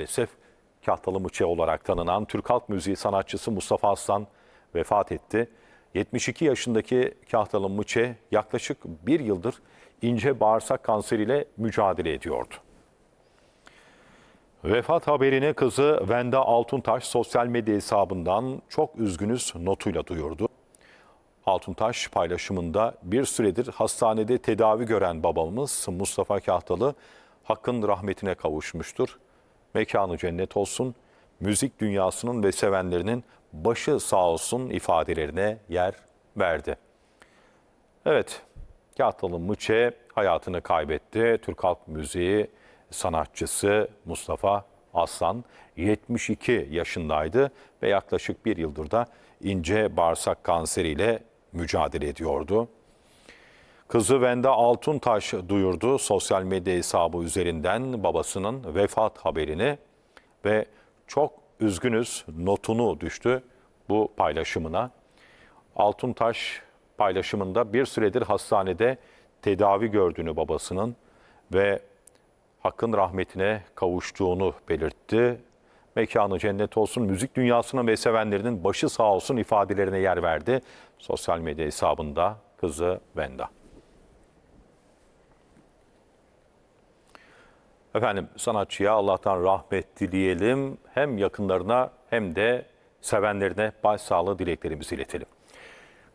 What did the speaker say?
maalesef Kahtalı Mıçe olarak tanınan Türk halk müziği sanatçısı Mustafa Aslan vefat etti. 72 yaşındaki Kahtalı Mıçe yaklaşık bir yıldır ince bağırsak kanseriyle mücadele ediyordu. Vefat haberini kızı Venda Altuntaş sosyal medya hesabından çok üzgünüz notuyla duyurdu. Altuntaş paylaşımında bir süredir hastanede tedavi gören babamız Mustafa Kahtalı hakkın rahmetine kavuşmuştur. Mekanı cennet olsun, müzik dünyasının ve sevenlerinin başı sağ olsun ifadelerine yer verdi. Evet, Kahtalı Mıçe hayatını kaybetti. Türk halk müziği sanatçısı Mustafa Aslan 72 yaşındaydı ve yaklaşık bir yıldır da ince bağırsak kanseriyle mücadele ediyordu. Kızı Venda Altuntaş duyurdu sosyal medya hesabı üzerinden babasının vefat haberini ve çok üzgünüz notunu düştü bu paylaşımına. Altuntaş paylaşımında bir süredir hastanede tedavi gördüğünü babasının ve hakkın rahmetine kavuştuğunu belirtti. Mekanı cennet olsun, müzik dünyasının ve sevenlerinin başı sağ olsun ifadelerine yer verdi. Sosyal medya hesabında kızı Venda. Efendim sanatçıya Allah'tan rahmet dileyelim. Hem yakınlarına hem de sevenlerine başsağlığı dileklerimizi iletelim.